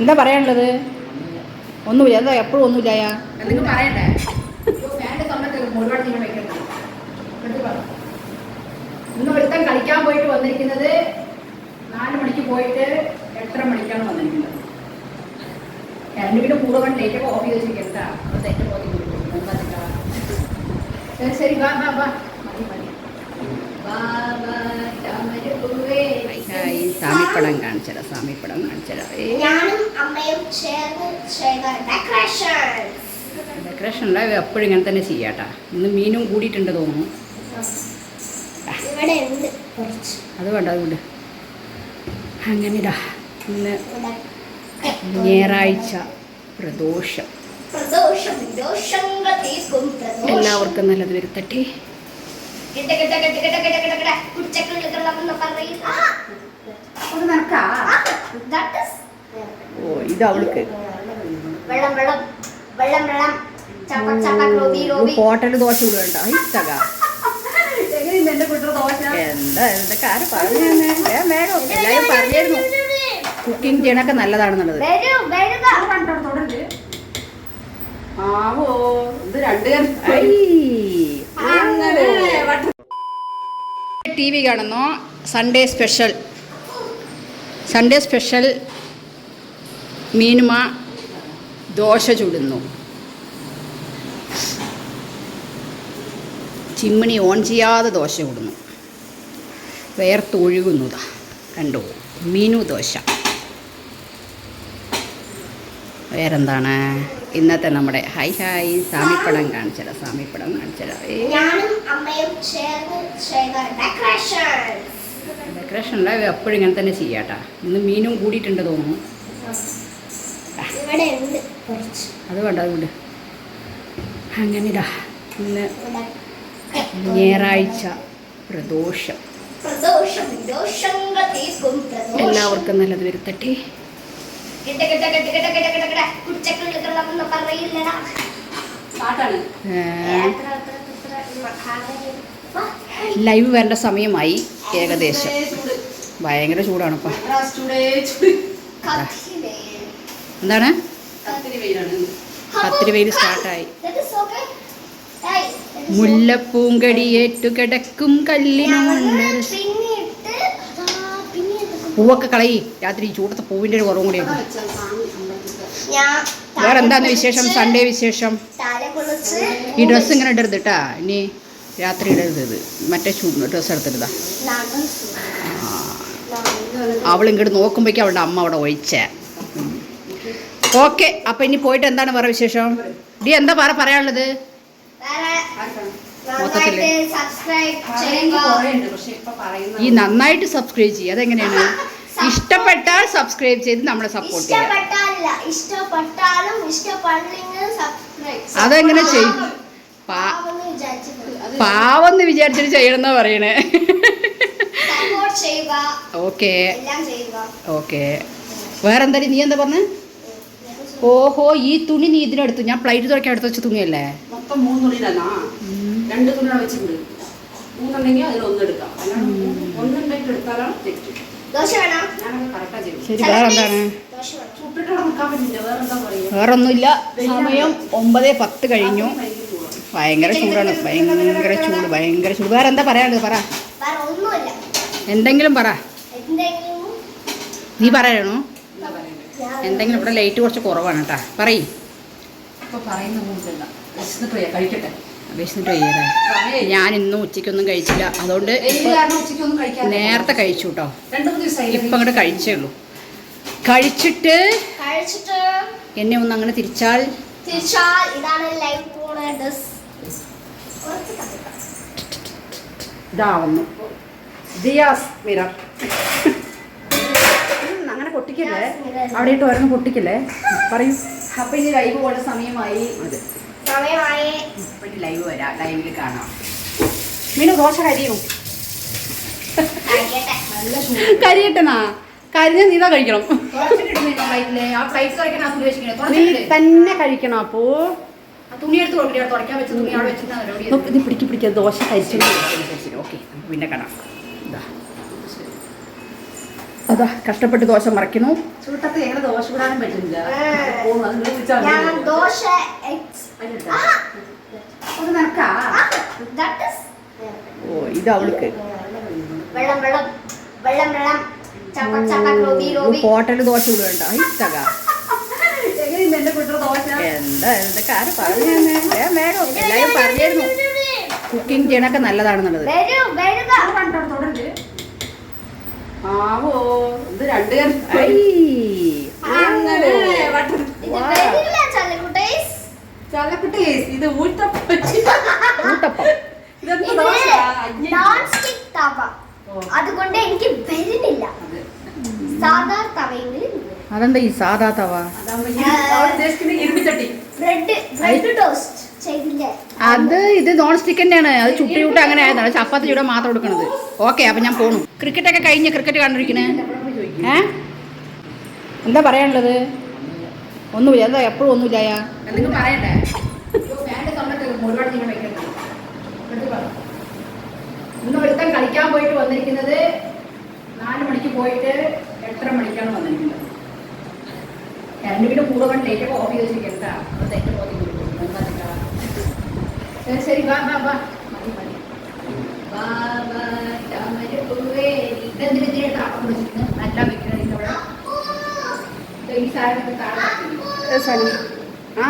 എന്താ പറയാനുള്ളത്? ഒന്നുമില്ല. എന്താ എപ്പോഴും ഒന്നുമില്ല. ഇന്ന് ഒരുത്തൻ കളിക്കാൻ പോയിട്ട് വന്നിരിക്കുന്നത് നാല് മണിക്ക് പോയിട്ട് എട്ടര മണിക്കാണ് വന്നിരിക്കുന്നത്. രണ്ട് വീട് കൂടെ കൊണ്ട് ഏറ്റവും ഓഫ് ചെയ്ത് വെച്ചിരിക്കണ്ട അത് തെറ്റ് പോയി ശരി ശരി വാ വാ വാ. മതി മതി. വാ. സാമിപ്പടം കാണിച്ചടാ സാമിപ്പടം ചെയ്ത ഡെക്കറേഷൻ ഉണ്ടായ എപ്പോഴും ഇങ്ങനെ തന്നെ ചെയ്യാട്ടാ. ഇന്ന് മീനും കൂടിയിട്ടുണ്ട് തോന്നുന്നു. അത് വേണ്ട അതുകൊണ്ട് അങ്ങനെ ഇതാ ഇന്ന് ഞായറാഴ്ച പ്രദോഷം. എല്ലാവർക്കും നല്ലത് വരുത്തട്ടെ. കിട്ട കിട്ട കിട്ട കിട്ട കിട്ട കിട്ട ഒന്ന് നടക്കാ ഓ ഇത് അവൾക്ക്. വെള്ളം വെള്ളം വെള്ളം വെള്ളം. ചപ്പ ചപ്പ റോബി റോബി ഹോട്ടൽ ദോശ വിടുകണ്ട ഇഷ്ടക എന്താ എന്തൊക്കെ ആരും പറഞ്ഞു വേഗം വേഗം എല്ലാവരും പറഞ്ഞിരുന്നു. കുക്കിംഗ് ചെയ്യണൊക്കെ നല്ലതാണെന്നുള്ളത്. ആവോ ഇത് രണ്ട് ടി വി കാണുന്നു. സൺഡേ സ്പെഷ്യൽ സൺഡേ സ്പെഷ്യൽ മീനുമ ദോശ ചുടുന്നു. ചിമ്മിണി ഓൺ ചെയ്യാതെ ദോശ ചുടുന്നു. വേർത്തൊഴുകുന്നതാ കണ്ടു? മീനു ദോശ. വേറെന്താണ്? ഇന്നത്തെ നമ്മുടെ ഹൈ ഹായ് സാമിപ്പടം കാണിച്ചല്ലോ സാമിപ്പടം കാണിച്ചല്ലോ ഞാനും അമ്മയും ചേർന്ന് ചെയ്ത ഡെക്കറേഷൻ ഡെക്കറേഷൻ ഉണ്ടാവുക എപ്പോഴും ഇങ്ങനെ തന്നെ ചെയ്യാട്ടാ. ഇന്ന് മീനും കൂടിയിട്ടുണ്ട് തോന്നുന്നു. അത് വേണ്ട അതുകൊണ്ട് അങ്ങനെ ഇതാ. ഇന്ന് ഞായറാഴ്ച പ്രദോഷം. എല്ലാവർക്കും നല്ലത് വരുത്തട്ടെ. പാട്ടാണ്. ലൈവ് വരേണ്ട സമയമായി ഏകദേശം. ഭയങ്കര ചൂടാണിപ്പം എന്താണ്? പത്തിരി വെയിൽ സ്റ്റാർട്ടായി. മുല്ലപ്പൂങ്കടിയേറ്റു കിടക്കും പിന്നെ പൂവൊക്കെ കളയി. രാത്രി ചൂടത്ത് പൂവിന്റെ ഒരു കുറവും കൂടിയാണ് ഞാൻ വേറെ എന്താന്ന് വിശേഷം? സൺഡേ വിശേഷം? ഈ ഡ്രസ്സ് ഇങ്ങനെ ഇടരുത് കേട്ടാ ഇനി രാത്രി ഇടരുത് ഇത്. മറ്റേ ഷൂ ഡ്രസ്സ് എടുത്തിരുതാ അവൾ ഇങ്ങോട്ട് നോക്കുമ്പോഴേക്കും അവളുടെ അമ്മ അവിടെ ഒഴിച്ച. ഓക്കെ അപ്പം ഇനി പോയിട്ട് എന്താണ് വേറെ വിശേഷം? ഡി എന്താ പറയാനുള്ളത്? വേറെ പറയുന്നത് ഈ നന്നായിട്ട് സബ്സ്ക്രൈബ് ചെയ്യുക അതെങ്ങനെയാണ്? ഇഷ്ടപ്പെട്ടാൽ സബ്സ്ക്രൈബ് ചെയ്ത് നമ്മളെ സപ്പോർട്ട് ചെയ്യാം. അതെങ്ങനെ ചെയ്യും? വിചാരിച്ചിട്ട് എന്ന് വിചാരിച്ചിട്ട് ചെയ്യണമെന്നാ പറയണേ. ഓക്കെ. ഓക്കെ. വേറെന്താ നീ എന്താ പറഞ്ഞ? ഓഹോ ഈ തുണി നീ ഇതിനെടുത്തു ഞാൻ പ്ലേറ്റ് തുറക്കാൻ എടുത്ത് വെച്ച തുണിയല്ലേ? മൊത്തം മൂന്ന് രണ്ട് തുണിയാണ് വെച്ചിട്ടുണ്ട്. മൂന്നുണ്ടെങ്കിൽ അതിൽ ഒന്നെടുക്കാം അല്ലാണ്ട് ഒന്നുണ്ടെങ്കിൽ എടുത്താലാണ് തെറ്റ്. ദോശ വേണം? ഞാനത് കറക്റ്റാ ചെയ്യും. ശരി വേറെന്താണ് വേറൊന്നുമില്ല. സമയം ഒമ്പത് പത്ത് കഴിഞ്ഞു. ഭയങ്കര ചൂടാണ്. ഭയങ്കര ചൂട് ഭയങ്കര ചൂട്. വേറെ എന്താ പറയാനുള്ളത്? പറ. എന്തെങ്കിലും പറ. എന്തെങ്കിലും? നീ പറയണോ? എന്തെങ്കിലും ഇവിടെ ലൈറ്റ് കുറച്ച് കുറവാണ് കേട്ടാ. പറയ്. വിശന്നിട്ട് ഞാൻ ഇന്നും ഉച്ചയ്ക്കൊന്നും കഴിച്ചില്ല. അതുകൊണ്ട് നേരത്തെ കഴിച്ചു കേട്ടോ ഇപ്പം അങ്ങോട്ട് കഴിച്ചേ ഉള്ളൂ. കഴിച്ചിട്ട് കഴിച്ചിട്ട് എന്നെ ഒന്ന് അങ്ങനെ തിരിച്ചാൽ തിരിച്ചാൽ ഇതാണ് ലൈവ് പോണ ഡ്രസ് ഇതാവുന്നു. ദിയാസ് മിറർ അങ്ങനെ പൊട്ടിക്കല്ലേ? അവിടെ ഇട്ട് ഓരോന്ന് പൊട്ടിക്കല്ലേ? പറയൂ. അപ്പൊ ഇനി ലൈവ് പോലെ സമയമായി. അതെ. സമയമായി. ഇപ്പം ലൈവ് വരാം. ലൈവിൽ കാണാം. മീനു ദോശ കരിയും. കരിയട്ടെന്നാ? കരിഞ്ഞ നീതാ കഴിക്കണം. നീ തന്നെ കഴിക്കണം അപ്പോ. തുണി എടുത്ത് തുടയ്ക്കാൻ വെച്ച തുണി അവിടെ വെച്ചിട്ട് റെഡി നോക്ക് ഇത് പിടിക്ക് പിടിക്കുക ദോശ കഴിച്ചു ഓക്കെ. പിന്നെ കാണാം. ഇതാ അതാ കഷ്ടപ്പെട്ട് ദോശ ചൂട്ടത്ത് വിടാനും പറ്റില്ല. is ഓ ഇത് അവൾക്ക്. വെള്ളം വെള്ളം. വെള്ളം വെള്ളം. ഹോട്ടൽ ദോശ വിടണ്ട ഇഷ്ടക എന്താ ഇതൊക്കെ ആര് പറഞ്ഞു? തന്നെ വേഗം വേഗം എല്ലാവരും പറഞ്ഞായിരുന്നു കുക്കിംഗ് ചെയ്യണൊക്കെ നല്ലതാണെന്നുള്ളത്. ആവോ ഇത് രണ്ട്. ഇത് ഊട്ടപ്പം അതുകൊണ്ട് എനിക്ക് വരുന്നില്ല സാധാരണ സാധാ തവയെങ്കിലും അതെന്താ ഈ സാധാ തവ? അത് ഇത് നോൺ സ്റ്റിക്ക് തന്നെയാണ്. അത് ചുട്ടി ചുട്ട അങ്ങനെ ആയതാണ്. ചപ്പാത്തി ചൂടാൻ മാത്രം എടുക്കണത്. ഓക്കെ അപ്പൊ ഞാൻ പോണു. ക്രിക്കറ്റ് ഒക്കെ കഴിഞ്ഞ് ക്രിക്കറ്റ് കണ്ടിരിക്കണേ. ഏ? എന്താ പറയാനുള്ളത്? ഒന്നുമില്ല. എന്താ എപ്പോഴും ഒന്നുമില്ല പറയണ്ടേ. ഇന്ന് ഒരുത്തൻ കളിക്കാൻ പോയിട്ട് വന്നിരിക്കുന്നത് നാല് മണിക്ക് പോയിട്ട് എട്ടര മണിക്കാണ് വന്നിരിക്കുന്നത്. കറണ്ട് പിന്നെ കൂടുതൽ ലേറ്റ് കോപ്പി ചെയ്ത് വെച്ചിരിക്കണ്ട അപ്പോൾ തെറ്റ് പോയി ശരി വാ വാ വാ. മതി മതി. വാ വാ താമരപ്പൂവേ ഇതെന്തിനെ താപ്പം പിടിച്ചിരിക്കുന്നു നല്ല വെക്കണം ഇവിടെ. ദേ ഈ സാധനത്തിൽ വെച്ചിരിക്കുന്നു. ആ